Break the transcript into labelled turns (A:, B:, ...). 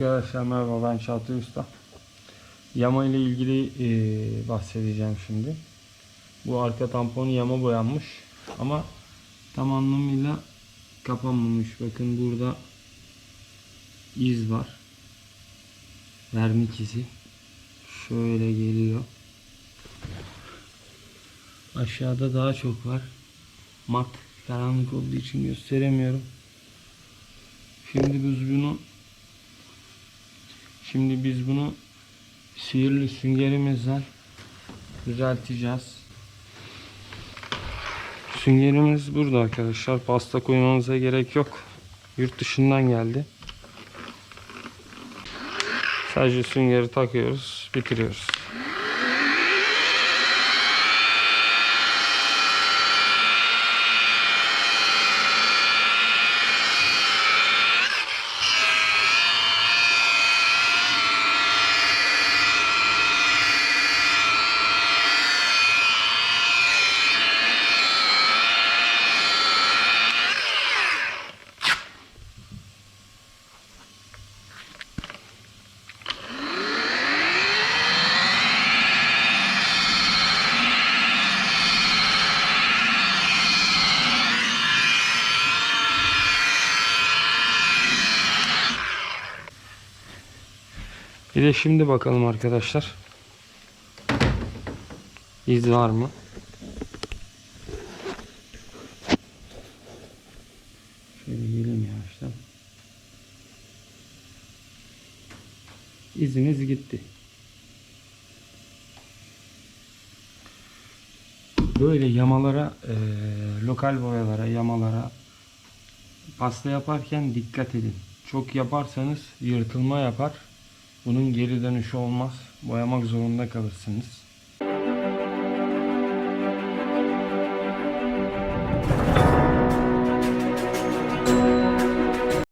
A: Arkadaşlar merhaba ben Çağatay Usta. Yama ile ilgili eee, bahsedeceğim şimdi. Bu arka tamponu yama boyanmış ama tam anlamıyla kapanmamış. Bakın burada iz var. Vernik izi. Şöyle geliyor. Aşağıda daha çok var. Mat karanlık olduğu için gösteremiyorum. Şimdi biz Şimdi biz bunu sihirli süngerimizden düzelteceğiz. Süngerimiz burada arkadaşlar. Pasta koymamıza gerek yok. Yurt dışından geldi. Sadece süngeri takıyoruz, bitiriyoruz. Bir de şimdi bakalım arkadaşlar. İz var mı? Şöyle geleyim yavaştan. İzimiz gitti. Böyle yamalara, eee, lokal boyalara, yamalara pasta yaparken dikkat edin. Çok yaparsanız yırtılma yapar. Bunun geri dönüşü olmaz. Boyamak zorunda kalırsınız.